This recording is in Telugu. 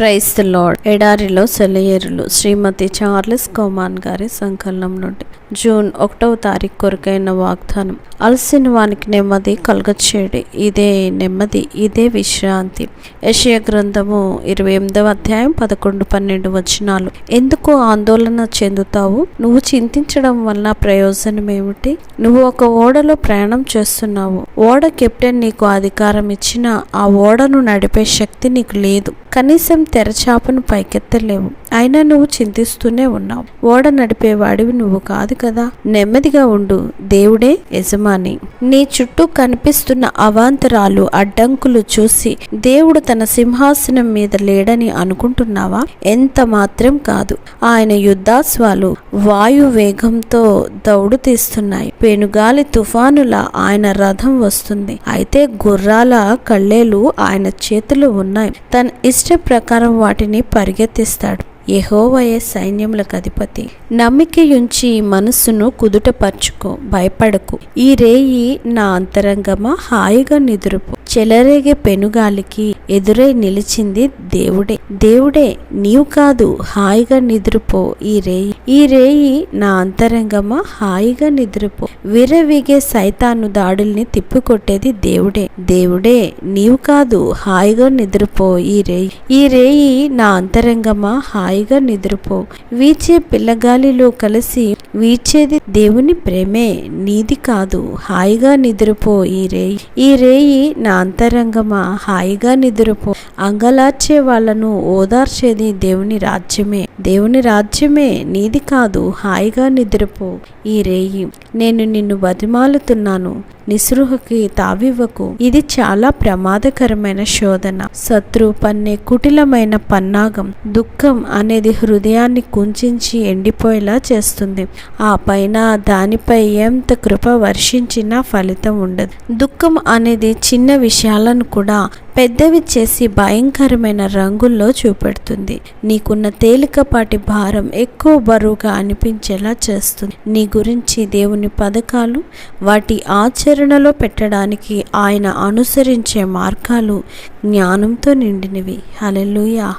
Price lord. ఎడారిలో సెలయేరులు శ్రీమతి చార్లెస్ కోమాన్ గారి సంకలనం నుండి జూన్ ఒకటవ తారీఖు కొరకైన వాగ్దానం. అలసిన వానికి నెమ్మది కలగచ్చేడి ఇదే నెమ్మది ఇదే విశ్రాంతి. యషయ గ్రంథము ఇరవై ఎనిమిదవ అధ్యాయం పదకొండు పన్నెండు వచనాలు. ఎందుకు ఆందోళన చెందుతావు? నువ్వు చింతించడం వల్ల ప్రయోజనం ఏమిటి నువ్వు ఒక ఓడలో ప్రయాణం చేస్తున్నావు. ఓడ కెప్టెన్ నీకు అధికారం ఇచ్చినా ఆ ఓడను నడిపే శక్తి నీకు లేదు. కనీసం తెరచాపను పైకెత్తలేవు. అయినా నువ్వు చింతిస్తూనే ఉన్నావు. ఓడ నడిపేవాడివి నువ్వు కాదు కదా. నెమ్మదిగా ఉండు దేవుడే యజమాని. నీ చుట్టూ కనిపిస్తున్న అవాంతరాలు అడ్డంకులు చూసి దేవుడు తన సింహాసనం మీద లేడని అనుకుంటున్నావా? ఎంత మాత్రం కాదు. ఆయన యుద్ధాస్వాలు వాయు వేగంతో దౌడు తీస్తున్నాయి. పెనుగాలి తుఫానుల ఆయన రథం వస్తుంది. అయితే గుర్రాల కళ్ళేలు ఆయన చేతులు ఉన్నాయి. తన ఇష్ట ప్రకారం వాటిని పరిగెత్తిస్తాడు. యహోవయే సైన్యములకు అధిపతి. నమ్మికయుంచి మనస్సును కుదుటపరుచుకో భయపడకు. ఈ రేయి నా అంతరంగమా? హాయిగా నిదురుపు. చెలరేగే పెనుగాలికి ఎదురై నిలిచింది దేవుడే. దేవుడే నీవు కాదు హాయిగా నిద్రపో ఈ రేయి. ఈ రేయి నా అంతరంగమా? హాయిగా నిద్రపో. విరవిగే సైతాను దాడుల్ని తిప్పికొట్టేది దేవుడే. దేవుడే నీవు కాదు హాయిగా నిద్రపో ఈ రేయి. ఈ రేయి నా అంతరంగమా? హాయిగా నిద్రపో. వీచే పిల్లగాలిలో కలిసి వీచేది దేవుని ప్రేమే. నీది కాదు హాయిగా నిద్రపో ఈ రేయి. ఈ రేయి నా అంతరంగమా? హాయిగా నిద్రపో అంగలార్చే వాళ్ళను ఓదార్చేది దేవుని రాజ్యమే. దేవుని రాజ్యమే నీది కాదు హాయిగా నిద్రపో. ఈ రేయి నేను నిన్ను బతిమాలుతున్నాను నిస్పృహకి తావివ్వకు. ఇది చాలా ప్రమాదకరమైన శోధన. శత్రు పన్నే కుటిలమైన పన్నాగం దుఃఖం అనేది హృదయాన్ని కుంచించి ఎండిపోయేలా చేస్తుంది. ఆ పైన దానిపై ఎంత కృప వర్షించినా ఫలితం ఉండదు. దుఃఖం అనేది చిన్న విషయాలను కూడా పెద్దవి చేసి భయంకరమైన రంగుల్లో చూపెడుతుంది. నీకున్న తేలికపాటి భారం ఎక్కువ బరువుగా అనిపించేలా చేస్తుంది. నీ గురించి దేవుని పథకాలు వాటి ఆచరణలో పెట్టడానికి ఆయన అనుసరించే మార్గాలు జ్ఞానంతో నిండినవి. హలెలుయా